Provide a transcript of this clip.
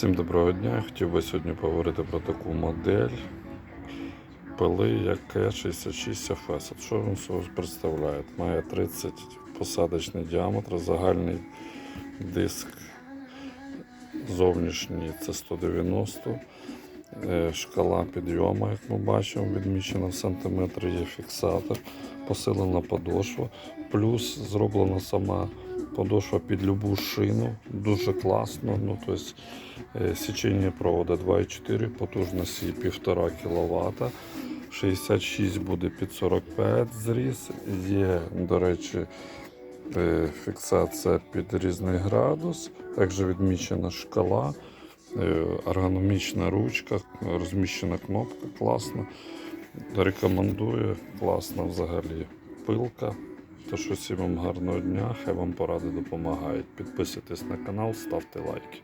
Всім доброго дня. Хотів би сьогодні поговорити про таку модель пили, як К66 FS. От що він собою представляє? Має 30 посадочний діаметр, загальний диск зовнішній це 190. Е, Шкала підйому, як ми бачимо, відмічена в сантиметрі, є фіксатор, посилена подошва, плюс зроблена сама подошва під любу шину, дуже класно. Ну, тобто, січення провода 2,4, потужності 1,5 кВт. 66 буде під 45 зріз. Є, до речі, е, фіксація під різний градус. Також відмічена шкала, е, ергономічна ручка, розміщена кнопка класна. Рекомендую, класна взагалі пилка. Тож усім вам гарного дня, хай вам поради допомагають. Підписуйтесь на канал, ставте лайки.